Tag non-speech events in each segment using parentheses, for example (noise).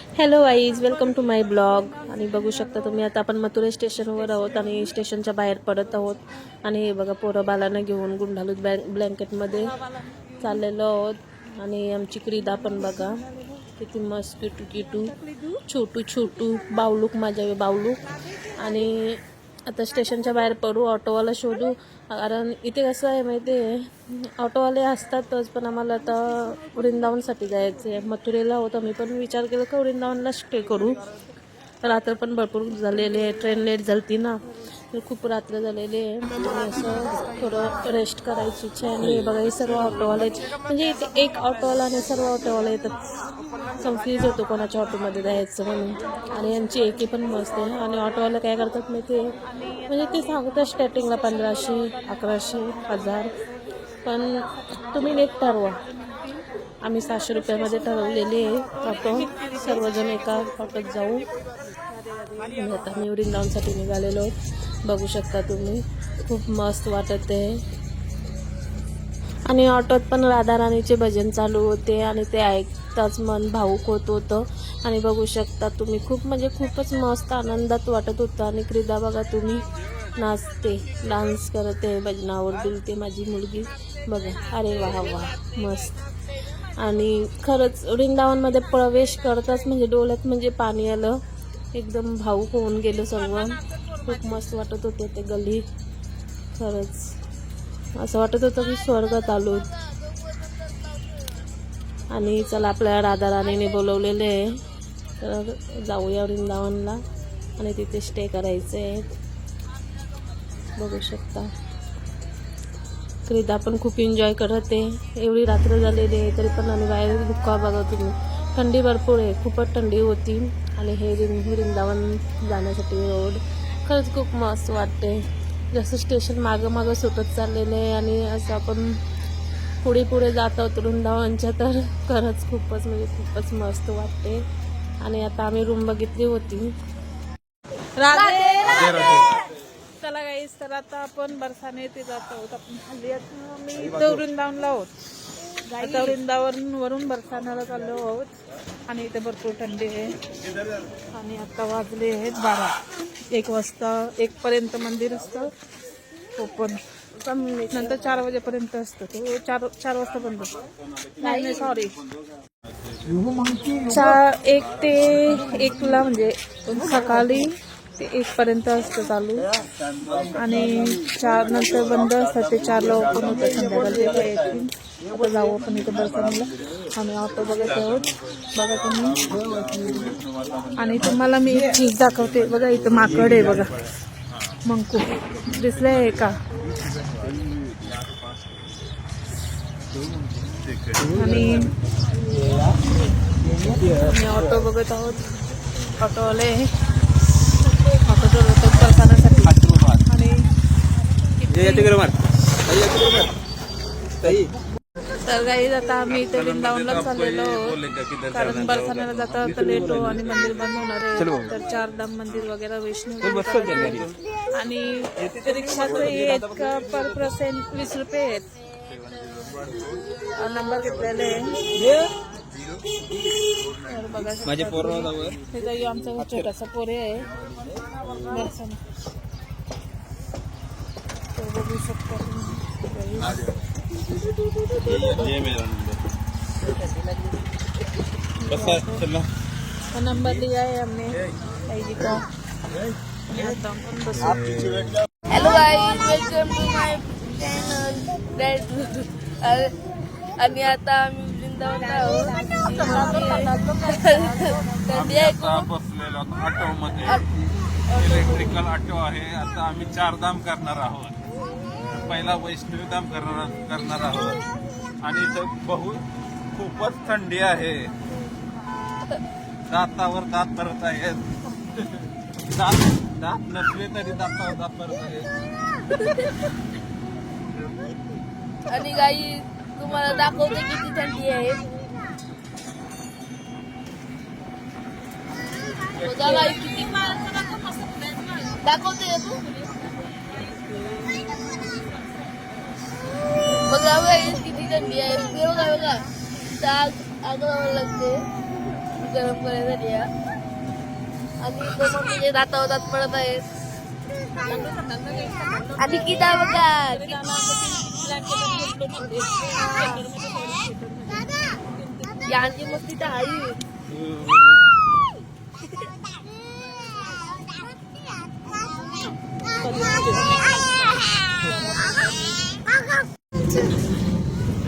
Hello guys welcome to my blog आणि बघू शकता तुम्ही आता आपण मथुरा स्टेशनवर आहोत आणि स्टेशनच्या बाहेर पडत आहोत. आणि हे बघा पोरं बालांना घेऊन गुंडालूत ब्लॅ ब्लँकेटमध्ये चाललेलो आहोत. आणि आमची क्रीदा पण बघा किती मस्त किटू किटू छोटू छोटू बावलूक माझ्या बावलूक. आणि आता स्टेशनच्या बाहेर पडू ऑटोवाला शोधू. कारण इथे कसं आहे माहिती आहे ऑटोवाले असतातच पण आम्हाला आता वृंदावनसाठी जायचं आहे मथुरेला होतं मी पण विचार केला का वृंदावनला स्टे करू. रात्र पण भरपूर झालेली आहे ट्रेन लेट झालती ना. खूप रात्र झालेली आहे. म्हणजे असं थोडं रेस्ट करायची इच्छा आहे. आणि हे बघा हे सर्व ऑटोवाले म्हणजे इथे एक ऑटोवाला आणि सर्व ऑटोवाले येतात. कन्फ्यूज होतो कोणाच्या ऑटोमध्ये जायचं म्हणून. आणि यांची एकी पण मस्त आहे. आणि ऑटोवाले काय करतात माहिती आहे? म्हणजे ते सांगतात स्टार्टिंगला पंधराशे अकराशे हजार. पण तुम्ही नीट ठरवा. आम्ही सहाशे रुपयामध्ये ठरवलेली आहे. ऑटो सर्वजण एका ऑटोत जाऊ. आता मी वृंदावनसाठी निघालेलो बघू शकता तुम्ही. खूप मस्त वाटत आहे. आणि ऑटोत पण राधाराणीचे भजन चालू होते आणि ते ऐकताच मन भाऊक होत होतं. आणि बघू शकता तुम्ही खूप म्हणजे खूपच मस्त आनंदात वाटत होतं. आणि क्रीडा बघा तुम्ही नाचते डान्स करते भजनावर डुलते माझी मुलगी. बघा अरे वा वा मस्त. आणि खरंच वृंदावनमध्ये प्रवेश करताच म्हणजे डोळ्यात म्हणजे पाणी आलं. एकदम भाऊक होऊन गेलं सर्व. खूप मस्त वाटत होते ते गल्ली. खरंच. असं वाटत होतं की स्वर्गात आलो. आणि चला आपल्या राधा राणीने बोलवलेले आहे. तर जाऊया वृंदावनला आणि तिथे स्टे करायचे आहेत. बघू शकता. क्रीदा पण खूप एन्जॉय करत आहे. एवढी रात्र झालेली आहे तरी पण आम्ही बाहेर दुःखा बघा तुम्ही थंडी भरपूर आहे. खूपच थंडी होती. आणि हे वृंदावन जाण्यासाठी रोड खरंच खूप मस्त वाटते. जसं स्टेशन मागं मागं सुटत चाललेलं आहे आणि असं आपण पुढे पुढे जात आहोत वृंदावनच्या तर खरंच खूपच म्हणजे खूपच मस्त वाटते. आणि आता आम्ही रूम बघितली होती. चला गाईस तर आता आपण बरसाने येथे जात आहोत. आपण खाली आता मी इथं वृंदावनला आहोत. आता वृंदावन वरून बरसाण्याला चाललो आहोत. आणि इथे भरपूर थंडी आहे. आणि आता वाजले आहेत बारा. एक वाजता एक पर्यंत मंदिर असतं. ओपन नंतर चार वाजेपर्यंत असतं. ते चार चार वाजता बंद असतं. नाही नाही सॉरी चार एक ते एकला म्हणजे सकाळी ते एक पर्यंत असतं चालू. आणि चार नंतर बंद असतात. ते चारला ओपन होतं संध्याकाळी. जाऊ आपण इथं दर्शनाला. आम्ही ऑटो बघत आहोत बघा तुम्ही. आणि तुम्हाला मी चीज दाखवते. बघा इथं माकड आहे बघा. मंकू. दिसलंय का? आणि आम्ही ऑटो बघत आहोत. ऑटोवाले ऑटो चालवतात दर्शनासाठी आणि तर काही आता आम्ही इथे वृंदावनला चाललेलो कारण बरसाण्याला जाता तर लेट हो आणि मंदिर बंद होणार आहे. तर चार धाम मंदिर वगैरे वैष्णव आणि रिक्षाचे आहेत का पर पर्सेंट वीस रुपये आहेत. नंबर घेतलेले माझे पोरं आमचा छोटासा पोरे आहे. तर बघू शकता तुम्ही हा नंबर लिया है हमने आईडी का आणि आता आपण बसू. Hello guys welcome to my channel आणि आता आम्ही वृंदावन आहोत थंडी आहे आता खूप बसलेलो ऑटो मध्ये इलेक्ट्रिकल ऑटो आहे आता आम्ही चारधाम करणार आहोत. पहिला वैष्णवीधाम करणार करणार आहोत. आणि इथं बहु खूपच थंडी आहे. दातावर दात भरत आहेत. दात दात नसले तरी दातावर दात भरत आहेत. आणि गाई तुम्हाला दाखवते किती थंडी आहे. दाखवते तू. बघा गाई किती थंडी आहे. बघा बघा इथं आग आग लावायला लागते. गरम करायसाठी झाली आणि इथं मम्मीचे म्हणजे दातावर दात पडत आहेत. आणि किता बघा यांची मस्ती तर आई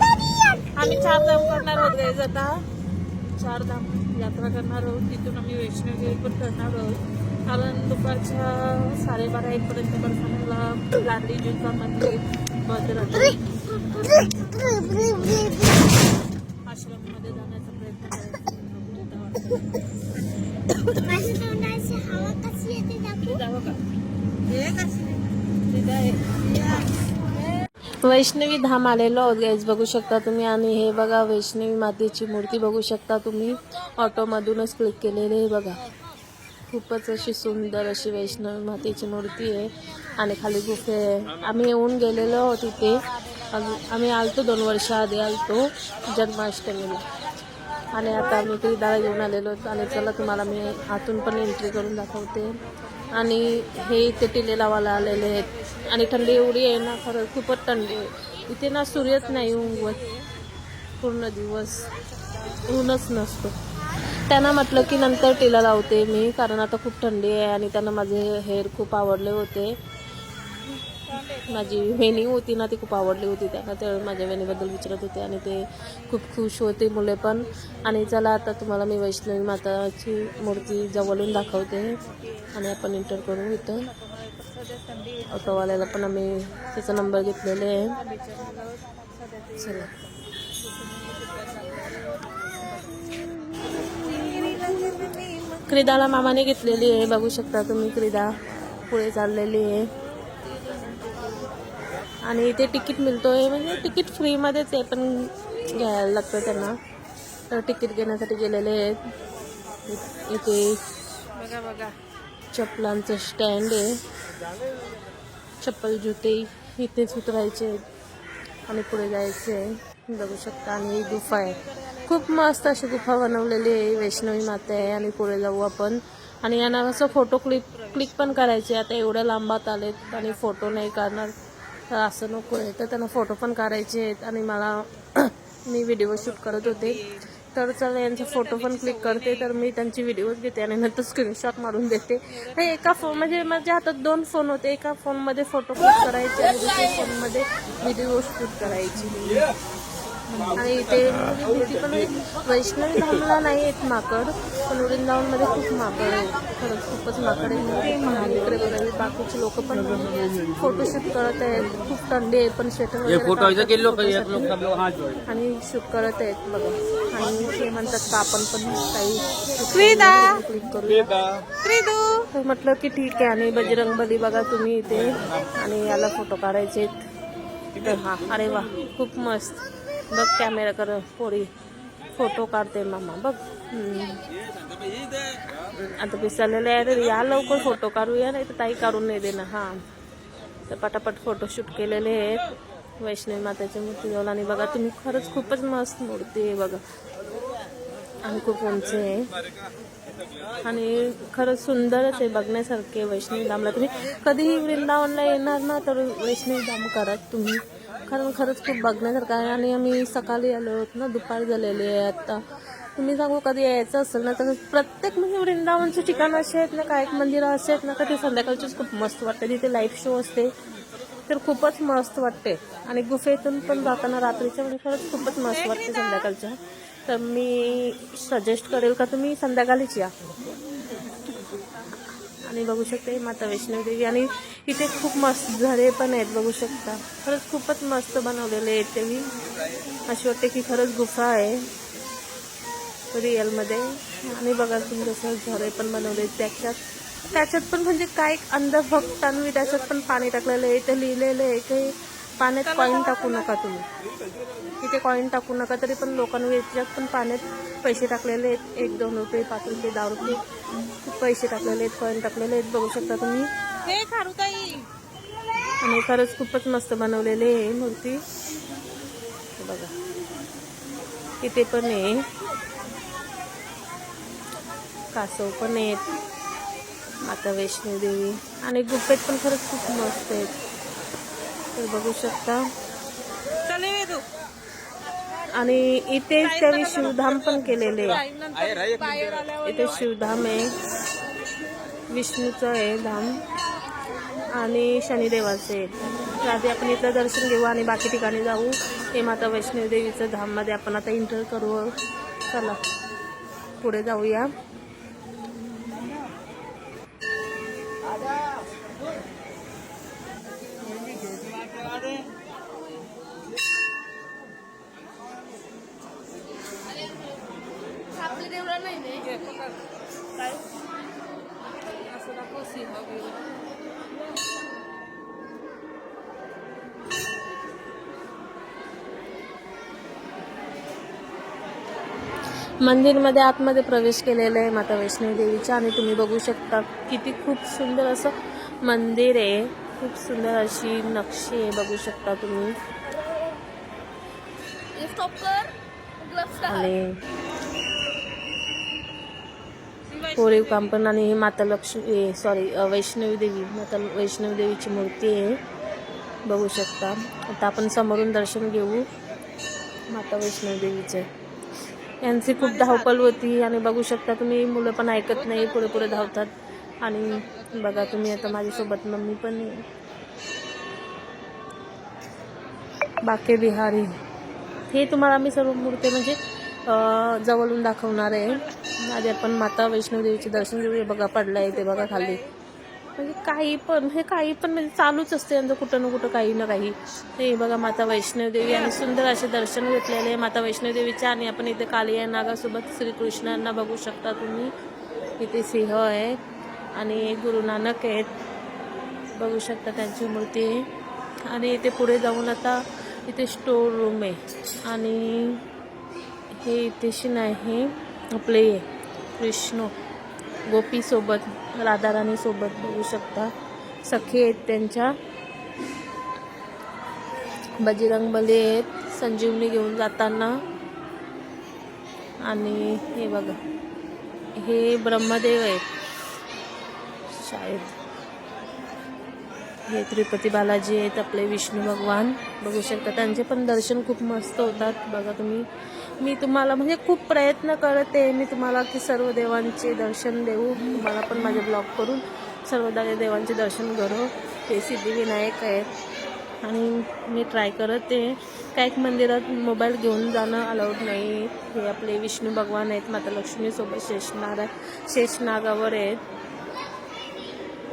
आम्ही चार धाम करणार आहोत गाईज आता चार धाम यात्रा करणार आहोत. तिथून आम्ही वैष्णवी पण करणार आहोत. कारण दुपारच्या साडेबारा एक पर्यंत बरसाण्याला लाडली जुचा मंदिर बंद राहते आश्रममध्ये जाण्याचा प्रयत्न करायचा. जावं का? वैष्णवी धाम आलेलो गॅस बघू शकता तुम्ही. आणि हे बघा वैष्णवी मातेची मूर्ती बघू शकता तुम्ही. ऑटोमधूनच क्लिक केलेली आहे बघा. खूपच अशी सुंदर अशी वैष्णवी मातेची मूर्ती आहे. आणि खाली गुफे आहे. आम्ही येऊन गेलेलो तिथे अजून- आम्ही आलतो दोन वर्ष आधी आलतो जन्माष्टमीला. आणि आता आम्ही क्रीडाला घेऊन आलेलो आहोत. आणि चला तुम्हाला मी आतून पण एंट्री करून दाखवते. आणि हे इथे टिले लावायला आलेले आहेत. आणि थंडी एवढी आहे ना खरं खूपच थंडी आहे. इथे ना सूर्यच नाही उगवत. पूर्ण दिवस ऊनच नसतो. त्यांना म्हटलं की नंतर टिला लावते मी कारण आता खूप थंडी आहे आणि त्यांना माझे हेअर खूप आवडले होते. माझी वेणी होती ना ती खूप आवडली होती. त्यांना ते माझ्या वेणीबद्दल विचारत होते आणि ते खूप खुश होते मुले पण. आणि चला आता तुम्हाला मी वैष्णवी माताची मूर्ती जवळून दाखवते आणि आपण इंटर करू इथं. ऑटोवाल्याला पण आम्ही त्याचा नंबर घेतलेले आहे. चला. क्रीडाला मामाने घेतलेली आहे बघू शकता तुम्ही क्रीडा पुढे चाललेली आहे. आणि इथे तिकीट मिळतोय म्हणजे तिकीट फ्रीमध्येच आहे पण घ्यायला लागतं त्यांना. तर तिकीट घेण्यासाठी गेलेले आहेत. इथे बघा बघा. चप्पलांचं स्टँड आहे. चप्पल जुते इथेच उतरायचे आहेत आणि पुढे जायचे आहे. बघू शकता आणि ही गुफा आहे. खूप मस्त अशी गुफा बनवलेली आहे वैष्णवी माता आहे आणि पुढे जाऊ आपण. आणि यांना असं फोटो क्लिक क्लिक पण करायचे आता एवढ्या लांबात आलेत आणि फोटो नाही काढणार. तर असं नको आहे. तर त्यांना फोटो पण काढायचे आहेत आणि मला (clears throat) मी व्हिडिओ शूट करत होते. तर चला यांचे फोटो पण क्लिक करते. तर मी त्यांची व्हिडिओज घेते आणि नंतर स्क्रीनशॉट मारून देते. हे एका फोन म्हणजे माझ्या हातात दोन फोन होते. एका फोनमध्ये फोटो क्लिक करायचे आणि दुसऱ्या फोनमध्ये व्हिडिओ शूट करायची. आणि इथे पण. वैष्णवी धामला नाही आहेत माकड पण वृंदावनमध्ये खूप माकड आहे खरंच खूपच माकड आहे इकडे बघा बाकीचे लोक पण फोटोशूट करत आहेत. खूप थंडी आहे पण स्वेटर वगैरे आणि शूट करत आहेत बघा. आणि ते म्हणतात का आपण पण काही क्लिक तर म्हटलं की ठीक आहे आणि बजरंग बली बघा तुम्ही इथे. आणि याला फोटो काढायचे हा अरे वा खूप मस्त. बघ कॅमेरा कर पोरी फोटो काढते मामा बघ. आता पिसालेले आहे तर या लवकर फोटो काढूया नाही तर ताई काढून नाही देणार. हा. तर पटापट फोटोशूट केलेले आहेत. वैष्णवी मातेची मूर्ती जवळ आणि बघा तुम्ही खरंच खूपच मस्त मूर्ती आहे बघा. आणि खूप उंच आहे. आणि खरंच सुंदरच आहे बघण्यासारखे वैष्णवी धामला. तुम्ही कधीही वृंदावनला येणार ना तर वैष्णवी धाम करा. तुम्ही कारण खरंच खूप बघण्यासारखं आहे. आणि आम्ही सकाळी आलो आहोत ना दुपार झालेली आहे आत्ता तुम्ही सांगू कधी यायचं असेल ना तर प्रत्येक म्हणजे वृंदावनचे ठिकाण असे आहेत ना काही मंदिरं असे आहेत ना का ते संध्याकाळचीच खूप मस्त वाटते. तिथे लाईव्ह शो असते तर खूपच मस्त वाटते. आणि गुफेतून पण जाताना रात्रीच्या म्हणजे खरंच खूपच मस्त वाटते संध्याकाळच्या तर मी सजेस्ट करेल का तुम्ही संध्याकाळीच या. आणि बघू शकते माता वैष्णोदेवी आणि इथे खूप मस्त झरे पण आहेत बघू शकता. खरंच खूपच मस्त बनवलेले आहेत ते मी. अशी वाटते की खरंच गुफा आहे. रिअलमध्ये. आणि बघा तुम्ही जसं झरे पण बनवले त्याच्यात. त्याच्यात पण म्हणजे काय अंधभक्तांनी त्याच्यात पण पाणी टाकलेलं आहे. ते लिहिलेलं आहे की पाण्यात कॉईन टाकू नका तुम्ही. इथे कॉईन टाकू नका तरी पण लोकांनी याच्यात पण पाण्यात पैसे टाकलेले आहेत. एक दोन रुपये पाच रुपये दहा रुपये. पैसे टाकलेले आहेत कॉईन टाकलेले आहेत. बघू शकता तुम्ही. आणि खरंच खूपच मस्त बनवलेले आहे मूर्ती. हे बघा. इथे पण आहे. कासव पण आहेत. माता वैष्णवी देवी. आणि गुप्पेत पण खरंच खूप मस्त आहेत. तर बघू शकता. आणि इथे त्यांनी शिवधाम पण केलेले आहे. इथे शिवधाम आहे. विष्णूचं आहे धाम. आणि शनिदेवाचं तर आधी आपण इथलं दर्शन घेऊ आणि बाकी ठिकाणी जाऊ. हे माता वैष्णवी देवीचं धाममध्ये आपण आता एंटर करू. चला पुढे जाऊया. नाही मंदिरमध्ये आतमध्ये प्रवेश केलेला आहे माता वैष्णवी देवीचा आणि तुम्ही बघू शकता किती खूप सुंदर असं मंदिर आहे. खूप सुंदर अशी नक्षी आहे बघू शकता तुम्ही. आणि कोरीव काम पण आणि ही माता लक्ष्मी सॉरी वैष्णवी देवी माता वैष्णवी देवीची मूर्ती आहे. बघू शकता. आता आपण समोरून दर्शन घेऊ. माता वैष्णवी देवीचे. यांची खूप धावपळ होती आणि बघू शकता तुम्ही मुलं पण ऐकत नाही पुढे पुढे धावतात. आणि बघा तुम्ही आता माझ्यासोबत मम्मी पण बाके बिहारी. हे तुम्हाला मी सर्व मूर्ती म्हणजे जवळून दाखवणार आहे. आधी आपण माता वैष्णोदेवीचे दर्शन घेऊया बघा पडलं आहे ते बघा खाली. म्हणजे काही पण हे काही पण म्हणजे चालूच असते यांचं कुठं ना कुठं काही ना काही. हे बघा माता वैष्णवदेवी आणि सुंदर असे दर्शन घेतलेले आहे माता वैष्णवदेवीचे आणि आपण इथे कालिया नागासोबत श्रीकृष्णांना बघू शकता तुम्ही. इथे सिंह आहे आणि गुरु नानक आहेत. बघू शकता त्यांची मूर्ती. आहे आणि इथे पुढे जाऊन आता इथे स्टोर रूम आहे. आणि हे इथेशी नाही आपले कृष्ण गोपीसोबत राधाराणीसोबत बघू शकता. सखी आहेत त्यांच्या. बजरंग बली आहेत संजीवनी घेऊन जाताना. आणि हे बघा हे ब्रह्मदेव आहेत. शाळेत. हे त्रिपती बालाजी आहेत आपले विष्णू भगवान. बघू शकता त्यांचे पण दर्शन खूप मस्त होतात. बघा तुम्ही. मी तुम्हाला म्हणजे खूप प्रयत्न करते मी तुम्हाला की सर्व देवांचे दर्शन देऊ. तुम्हाला पण माझे ब्लॉग करून सर्वदा देवांचे दर्शन करू. ते सिद्धिविनायक आहेत आणि मी ट्राय करत. आहे काही एक मंदिरात मोबाईल घेऊन जाणं अलाउड नाही. हे आपले विष्णू भगवान आहेत माता लक्ष्मीसोबत शेषनारा शेषनागावर आहेत.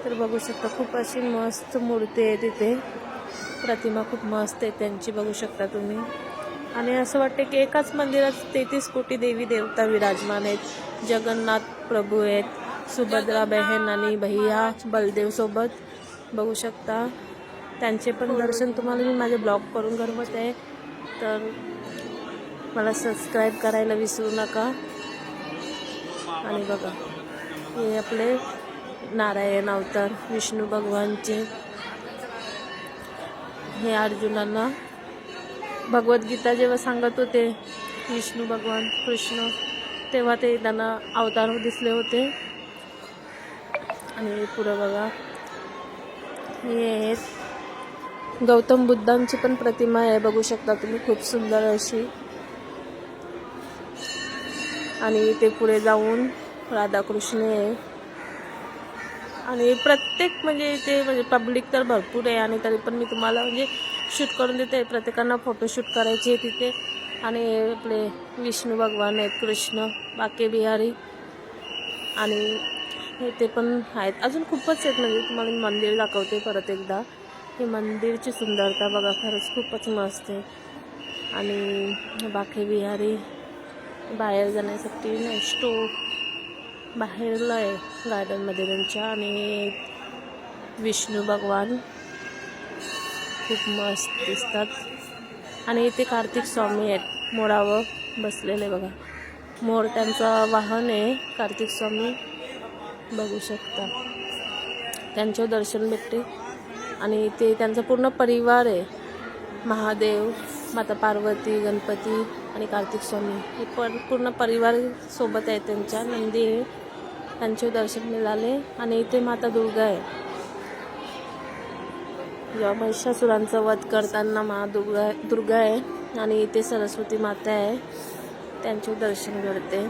तर बघू शकता खूप अशी मस्त मूर्ती आहे तिथे. प्रतिमा खूप मस्त आहे त्यांची बघू शकता तुम्ही. आणि असं वाटतं की एकाच मंदिरात तेहतीस कोटी देवी देवता विराजमान आहेत. जगन्नाथ प्रभू आहेत सुभद्रा बहन आणि भैया बलदेव सोबत. बघू शकता. त्यांचे पण दर्शन तुम्हाला मी माझे ब्लॉग करून घरवत आहे. तर मला सबस्क्राईब करायला विसरू नका. आणि बघा हे आपले नारायण अवतार विष्णू भगवानचे. हे अर्जुनांना भगवद्गीता जेव्हा सांगत होते विष्णू भगवान कृष्ण तेव्हा ते त्यांना अवतार दिसले होते. आणि पुढं बघा. हे आहेत. गौतम बुद्धांची पण प्रतिमा आहे. बघू शकता तुम्ही खूप सुंदर अशी. आणि ते पुढे जाऊन राधाकृष्ण आहे. आणि प्रत्येक म्हणजे इथे म्हणजे पब्लिक तर भरपूर आहे आणि तरी पण मी तुम्हाला म्हणजे शूट करून देते. प्रत्येकांना फोटोशूट करायचे तिथे. आणि आपले विष्णू भगवान आहेत कृष्ण बाके बिहारी आणि हे ते पण आहेत. अजून खूपच आहेत म्हणजे तुम्हाला मी मंदिर दाखवते परत एकदा. हे मंदिरची सुंदरता बघा खरंच खूपच मस्त आहे. आणि बाके बिहारी बाहेर जाण्यासाठी नाही स्टोव बाहेरला आहे गार्डनमध्ये त्यांच्या आणि विष्णू भगवान खूप मस्त दिसतात. आणि इथे कार्तिक स्वामी आहेत मोरावर बसलेले बघा. मोर त्यांचं वाहन आहे कार्तिक स्वामी बघू शकता. त्यांचं दर्शन भेटते. आणि ते त्यांचा पूर्ण परिवार आहे. महादेव माता पार्वती गणपती आणि कार्तिक स्वामी. हे पण पूर्ण परिवार सोबत आहे त्यांच्या. नंदी आहे त्यांचे दर्शन मिळाले आणि इथे माता दुर्गा आहे. जेव्हा महिषासुरांचा वध करताना मा दुर्गा दुर्गा आहे आणि इथे सरस्वती माता आहे त्यांचे दर्शन घडते.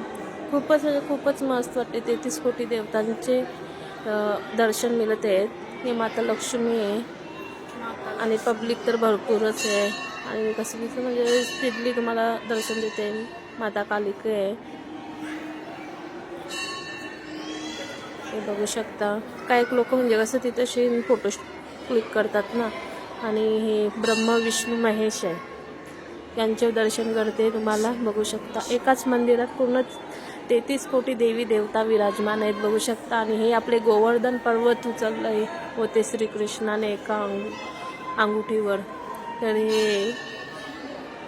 खूपच म्हणजे खूपच मस्त वाटते. तेहतीस कोटी देवतांचे दर्शन मिळत आहेत ही माता लक्ष्मी आहे. आणि पब्लिक तर भरपूरच आहे. आणि कसं कसं म्हणजे स्पीडली तुम्हाला दर्शन देते. माता कालिके आहे. हे बघू शकता. काय एक लोक म्हणजे कसं तिथं शेण फोटो क्लिक करतात ना. आणि हे ब्रह्म विष्णू महेश आहे. यांचे दर्शन करते तुम्हाला बघू शकता. एकाच मंदिरात पूर्ण तेहतीस कोटी देवी देवता विराजमान आहेत बघू शकता. आणि हे आपले गोवर्धन पर्वत उचललं होते श्रीकृष्णाने एका अंगू अंगुठीवर. तर हे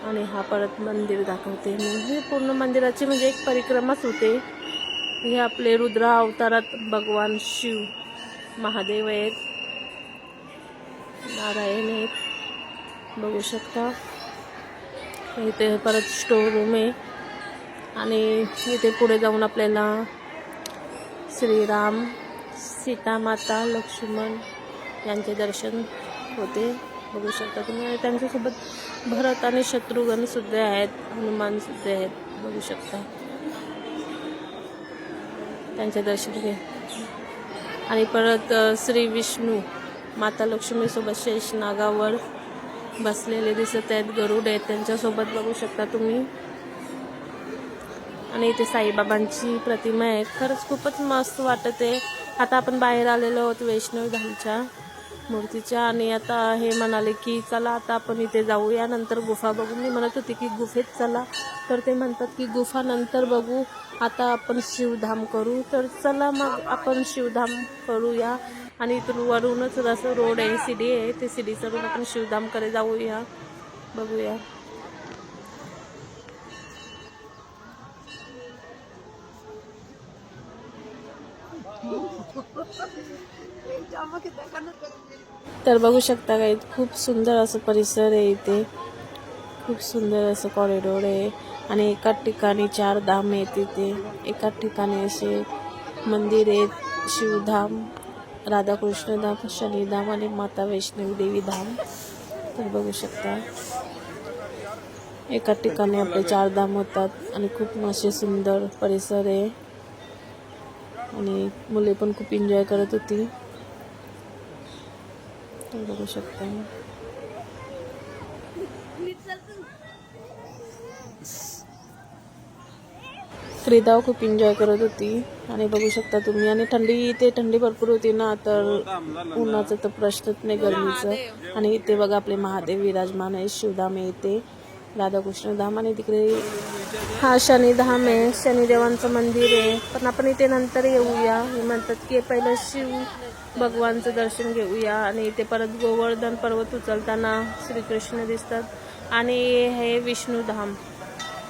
आणि हा परत मंदिर दाखवते. म्हणजे पूर्ण मंदिराची म्हणजे एक परिक्रमाच होते. हे आपले रुद्र अवतारात भगवान शिव महादेव आहेत. नारायण आहेत. बघू शकता. इथे परत स्टोर रूम आहे. आणि इथे पुढे जाऊन आपल्याला श्रीराम सीतामाता लक्ष्मण यांचे दर्शन होते. बघू शकता तुम्ही. त्यांच्यासोबत भरत आणि शत्रुघ्न सुद्धा आहेत. हनुमान सुद्धा आहेत. बघू शकता. त्यांचे दर्शन घे. आणि परत श्री विष्णू माता लक्ष्मीसोबत शेष नागावर बसलेले दिसत आहेत. गरुड आहेत. त्यांच्यासोबत बघू शकता तुम्ही. आणि इथे साईबाबांची प्रतिमा आहे. खरंच खूपच मस्त वाटत आहे. आता आपण बाहेर आलेलो आहोत वैष्णव धामच्या. मूर्तीच्या आणि आता हे म्हणाले की चला आता आपण इथे जाऊया नंतर गुफा बघू मी म्हणत होती की गुफेत चला. तर ते म्हणतात की गुफा नंतर बघू आता आपण शिवधाम करू. तर चला मग आपण शिवधाम करूया. आणि इथून वरूनच असं रोड आहे सिडी आहे ते सिडी चढून आपण शिवधामकडे जाऊया बघूया. (laughs) तर बघू शकता का खूप सुंदर असं परिसर आहे इथे. खूप सुंदर असं कॉरिडोर आहे. आणि एकाच ठिकाणी चार धाम आहेत तिथे एकाच ठिकाणी असे मंदिर आहेत. शिवधाम राधाकृष्ण धाम शनिधाम आणि माता वैष्णवी देवी धाम. तर बघू शकता. एकाच ठिकाणी आपले चार धाम होतात आणि खूप असे सुंदर परिसर आहे. आणि मुले पण खूप एन्जॉय करत होती. तर बघू शकता. क्रीदा खूप एन्जॉय करत होती. आणि बघू शकता तुम्ही. आणि थंडी इथे थंडी भरपूर होती ना तर उन्हाचं तर प्रश्नच नाही गरमीचं. आणि इथे बघा आपले महादेव विराजमान आहे शिवधाम आहे इथे. राधाकृष्ण धाम आणि तिकडे हा शनिधाम आहे. शनिदेवांचं मंदिर आहे. पण आपण इथे नंतर येऊया. हे म्हणतात की पहिलं शिव भगवानचं दर्शन घेऊया आणि इथे परत गोवर्धन पर्वत उचलताना श्रीकृष्ण दिसतात. आणि हे विष्णूधाम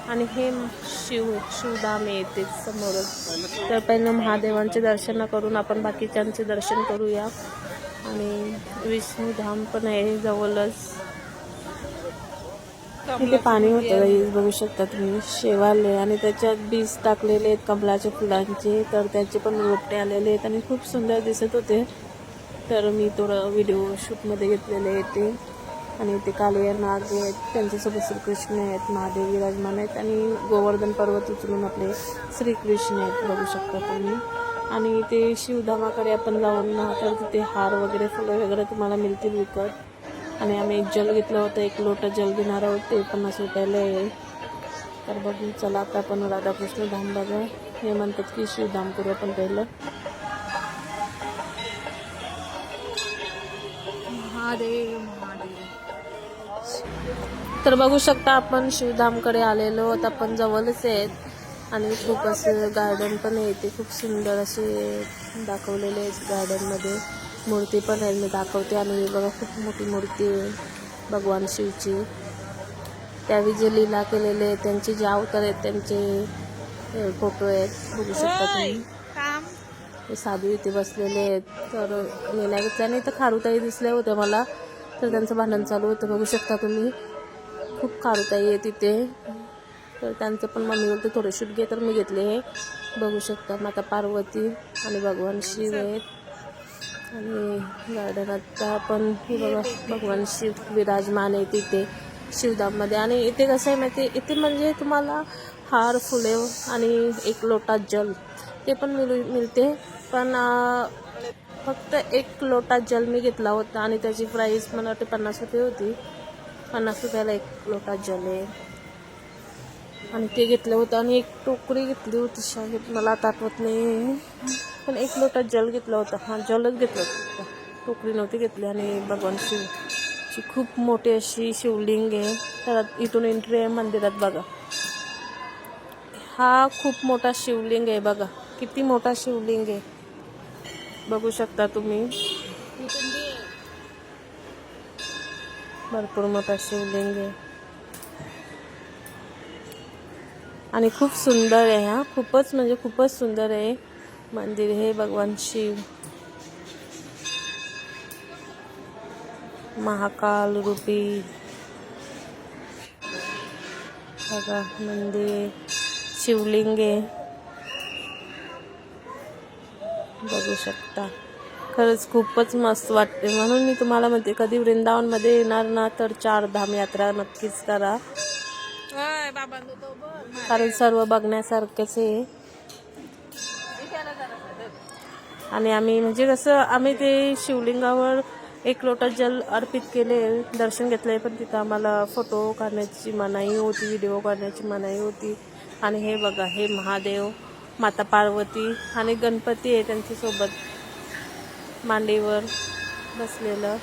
आणि हे शिव शिवधाम आहे ते समोरच तर पहिलं महादेवांचे दर्शन करून आपण बाकीच्यांचे दर्शन करूया. आणि विष्णूधाम पण आहे जवळच. इथे पाणी होतं गाईज बघू शकता तुम्ही. शेवाले आणि त्याच्यात बीज टाकलेले आहेत कमलाच्या फुलांचे. तर त्याचे पण रोपटे आलेले आहेत आणि खूप सुंदर दिसत होते. तर मी थोडं व्हिडिओ शूटमध्ये घेतलेले आहे ते. आणि ते कालिया नाग आहेत त्यांच्यासोबत श्रीकृष्ण आहेत महादेव विराजमान आहेत आणि गोवर्धन पर्वत उचलून आपले श्रीकृष्ण आहेत बघू शकता तुम्ही. आणि ते शिवधामाकडे आपण जाऊन ना तर तिथे हार वगैरे फुलं वगैरे तुम्हाला मिळतील विकत. आणि आम्ही एक जल घेतलं होतं एक लोटा जल घेणार आहोत ते पन्नास रुपयाला आहे. तर बघू चला आता आपण राधाकृष्ण धाम बघा. हे म्हणतात की शिवधाम करू आपण पहिलं. महादेव महादेव. तर बघू शकता आपण शिवधामकडे आलेलो आहोत. आपण जवळच आहेत. आणि खूप असं गार्डन पण आहे. ते खूप सुंदर असे दाखवलेले आहेत गार्डनमध्ये मूर्ती पण आहे मी दाखवते. आणि हे बघा खूप मोठी मूर्ती आहे भगवान शिवची. त्यावेळी जे लीला केलेले आहेत त्यांचे जे अवतार आहेत त्यांचे फोटो आहेत. बघू शकता तुम्ही. ते साधू इथे बसलेले आहेत. तर लीला त्याने तर खारुताई दिसल्या होत्या मला. तर त्यांचं भांडण चालू होतं. बघू शकता तुम्ही. खूप खारुताई आहे तिथे तर त्यांचं पण मम्मी बोलते थोडे शूट घे. तर मी घेतले हे. बघू शकता माता पार्वती आणि भगवान शिव आहेत. आणि गार्डनात आपण हे बघा भगवान शिव विराजमान आहे तिथे शिवधाममध्ये. आणि इथे कसं आहे माहिती आहे? इथे म्हणजे तुम्हाला हार फुले आणि एक लोटा जल ते पण मिळू मिळते. पण फक्त एक लोटा जल मी घेतला होता आणि त्याची प्राईस मला वाटते पन्नास रुपये होती. पन्नास रुपयाला एक लोटा जल आहे. आणि ते घेतलं होतं आणि एक टोकरी घेतली होती शायद मला आता आठवत नाही. पण एक लोटा जल घेतला होता. हा जलच घेतला होता. टोकरी नव्हती घेतली आणि भगवान शिवची खूप मोठी अशी शिवलिंग आहे. त्याला इथून एंट्री आहे मंदिरात बघा. हा खूप मोठा शिवलिंग आहे बघा. किती मोठा शिवलिंग आहे. बघू शकता तुम्ही. भरपूर मोठा शिवलिंग आहे. आणि खूप सुंदर आहे हा. खूपच म्हणजे खूपच सुंदर आहे. मंदिर हे भगवान शिव. महाकाल रूपी. बघा मंदिर शिवलिंग आहे. बघू शकता. खरंच खूपच मस्त वाटते. म्हणून मी तुम्हाला म्हणते कधी वृंदावनमध्ये येणार ना तर चार धाम यात्रा नक्कीच करा. कारण सर्व बघण्यासारखेच आहे. आणि आम्ही म्हणजे कसं आम्ही ते शिवलिंगावर एक लोटा जल अर्पित केले दर्शन घेतले पण तिथं आम्हाला फोटो काढण्याची मनाई होती व्हिडिओ काढण्याची मनाई होती. आणि हे बघा हे महादेव माता पार्वती आणि गणपती आहे त्यांच्यासोबत. मांडीवर बसलेलं.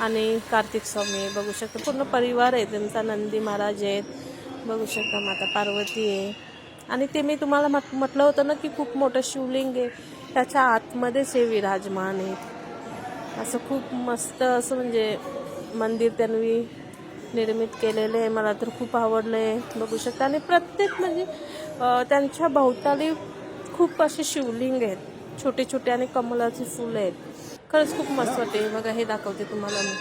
आणि कार्तिक स्वामी आहे बघू शकता. पूर्ण परिवार आहे त्यांचा नंदी महाराज आहेत. बघू शकता माता पार्वती आहे. आणि ते मी तुम्हाला म्हट म्हटलं होतं ना की खूप मोठं शिवलिंग आहे. त्याच्या आतमध्येच हे विराजमान आहेत असं खूप मस्त असं म्हणजे मंदिर त्यांनी निर्मित केलेलं आहे. मला तर खूप आवडलं आहे बघू शकता. आणि प्रत्येक म्हणजे त्यांच्या भोवताली खूप असे शिवलिंग आहेत. छोटे छोटे आणि कमलाचे फुलं आहेत. खरंच खूप मस्त वाटते बघा हे दाखवते तुम्हाला मी.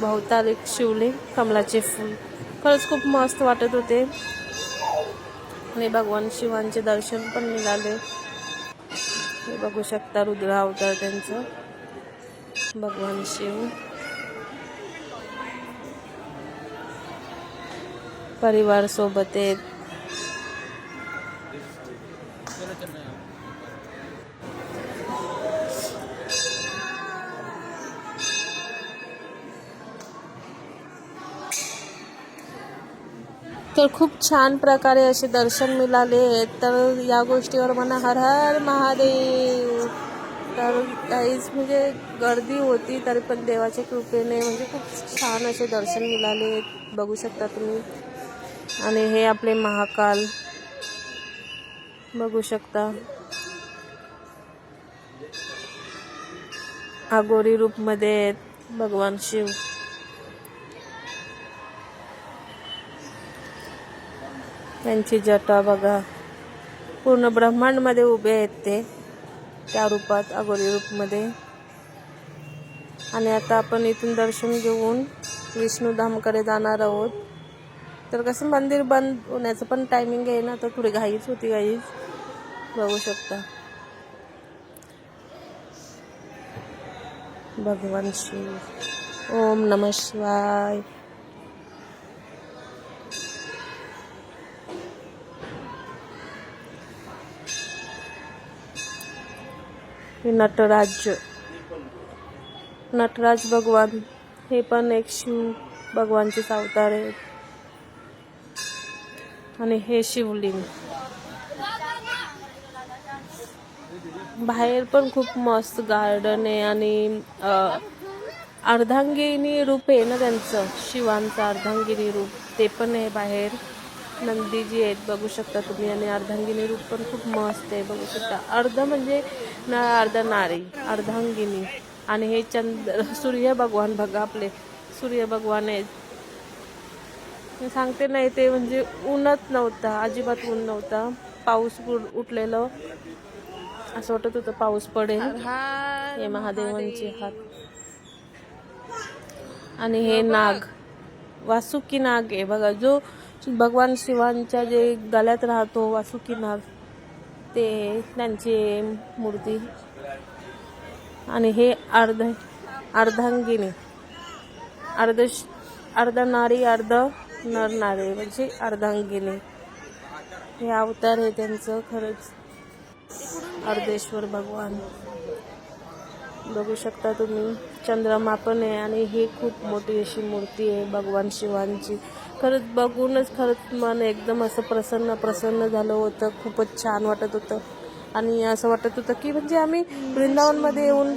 भोवताली शिवलिंग कमलाचे फूल. खरंच खूप मस्त वाटत होते. आणि भगवान शिवांचे दर्शन पण मिळाले हे बघू शकता रुद्रा अवतार त्यांचं. भगवान शिव. परिवार सोबत आहेत. तर खूप छान प्रकारे असे दर्शन मिळाले. तर या गोष्टीवर म्हणा हर हर महादेव. तर काहीच म्हणजे गर्दी होती तरी पण देवाच्या कृपेने म्हणजे खूप छान असे दर्शन मिळाले. बघू शकता तुम्ही. आणि हे आपले महाकाल. बघू शकता. आगोरी रूपमध्ये आहेत भगवान शिव. त्यांची जटा बघा. पूर्ण ब्रह्मांडमध्ये उभे आहेत ते. त्या रूपात अगोरी रूपमध्ये. आणि आता आपण इथून दर्शन घेऊन विष्णूधामकडे जाणार आहोत. तर कसं मंदिर बंद होण्याचं पण टायमिंग आहे ना तर थोडी घाईच होती घाईच. बघू शकता. भगवान शिव ओम नम शिवाय. हे नटराज. नटराज भगवान. हे पण एक शिव भगवानचेच अवतार आहेत. आणि हे शिवलिंग. बाहेर पण खूप मस्त गार्डन आहे आणि अर्धांगिनी रूप आहे ना त्यांचं. शिवांचं अर्धांगिनी रूप. ते पण आहे बाहेर. नंदीजी आहेत बघू शकता तुम्ही. आणि अर्धांगिनी रूप पण खूप मस्त आहे बघू शकता. अर्ध म्हणजे ना अर्ध नारी अर्धांगिनी. आणि हे चंद्र सूर्य भगवान बघा आपले. सूर्य भगवान आहेत. मी सांगते नाही ते म्हणजे ऊनच नव्हता अजिबात ऊन नव्हता. पाऊस उठलेलं. असं वाटत होतं पाऊस पडेल. हे महादेवांचे हात. आणि हे नाग वासुकी नाग आहे. बघा जो भगवान शिवांच्या जे गळ्यात राहतो वासुकीनाग ते त्यांची मूर्ती. आणि हे अर्ध अर्धांगिनी. अर्ध अर्ध नारी अर्ध नर नारी म्हणजे अर्धांगिनी. हे अवतार आहे त्यांचं खरंच. अर्धेश्वर भगवान. बघू शकता तुम्ही. चंद्रमा पण आहे आणि ही खूप मोठी अशी मूर्ती आहे भगवान शिवांची. खरंच बघूनच खरंच मन एकदम असं प्रसन्न प्रसन्न झालं होतं. खूपच छान वाटत होतं. आणि असं वाटत होतं की म्हणजे आम्ही वृंदावनमध्ये येऊन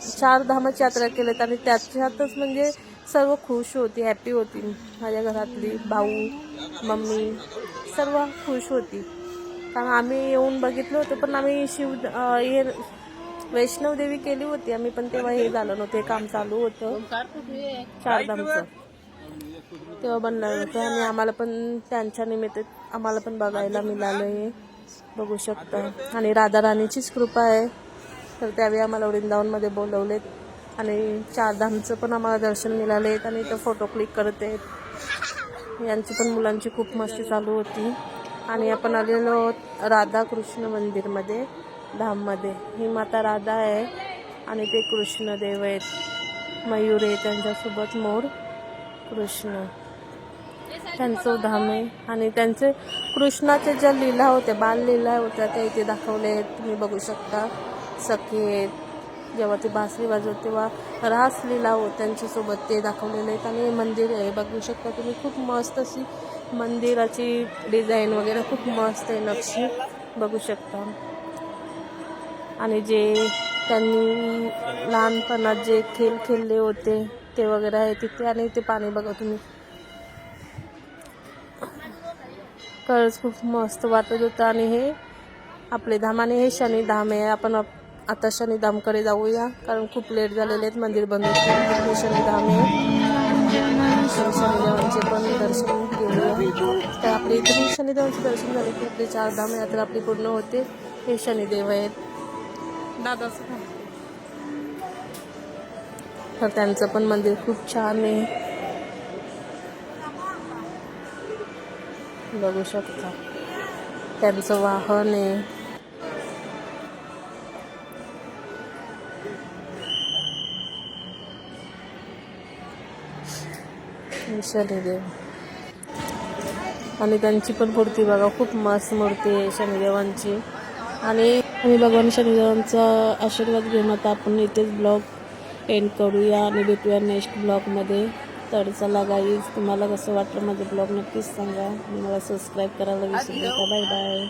चार धामाची यात्रा केल्यात आणि त्याच्यातच म्हणजे सर्व खुश होती हॅपी होती. माझ्या घरातली भाऊ मम्मी सर्व खुश होती. कारण आम्ही येऊन बघितलं होतं पण आम्ही शिव हे वैष्णवदेवी केली होती. आम्ही पण तेव्हा हे झालं नव्हतं. हे काम चालू होतं. चारधामचं तेव्हा बनलं होतं. आणि आम्हाला पण त्यांच्या निमित्त आम्हाला पण बघायला मिळालं हे बघू शकता. आणि राधा राणीचीच कृपा आहे. तर त्यावेळी आम्हाला वृंदावनमध्ये बोलवलेत. आणि चारधामचं पण आम्हाला दर्शन मिळालेत. आणि इथं फोटो क्लिक करत आहेत. यांची पण मुलांची खूप मस्ती चालू होती. आणि आपण आलेलो आहोत राधाकृष्ण मंदिरमध्ये. धाममध्ये. ही माता राधा आहे आणि ते कृष्णदेव आहेत. मयूर आहे त्यांच्यासोबत मोर कृष्ण. त्यांचं धाम आहे. आणि त्यांचे कृष्णाचे ज्या लीला होत्या बाललीला होत्या त्या इथे दाखवले आहेत. तुम्ही बघू शकता. सखी आहेत. जेव्हा ते बासरी वाजवत तेव्हा रास लीला होत त्यांच्यासोबत ते दाखवलेले आहेत. आणि हे मंदिर आहे. बघू शकता तुम्ही खूप मस्त अशी मंदिराची डिझाईन वगैरे खूप मस्त आहे. नक्षी. बघू शकता. आणि जे त्यांनी लहानपणात जे खेळ खेळले होते ते वगैरे आहे तिथे आणि ते पाणी बघा तुम्ही. खरंच खूप मस्त वाटत होतं आणि हे आपले धाम आणि हे शनिधाम आहे. आपण आप- आता शनिधामकडे जाऊया कारण खूप लेट झालेले आहेत मंदिर बंद होते. हे शनिधाम आहे. शनिदेवांचे पण दर्शन घेऊया. तर आपले इथे शनिदेवांचे दर्शन झाले की आपले चार धाम यात्रा आपली पूर्ण होते. हे शनिदेव आहेत. दादाचं तर त्यांचं पण मंदिर खूप छान आहे. बघू शकता. त्यांचं वाहन आहे. शनिदेव. आणि त्यांची पण मूर्ती बघा खूप मस्त मूर्ती आहे शनिदेवांची. आणि आम्ही भगवान शनिदेवांचा आशीर्वाद घेऊन आता आपण इथेच ब्लॉग एंड करूया आणि भेटूया नेक्स्ट ब्लॉगमध्ये तर चला गाईज तुम्हाला कसं वाटलं माझं ब्लॉग नक्कीच सांगा. आणि मला सबस्क्राईब करायला विसरू नका. Bye bye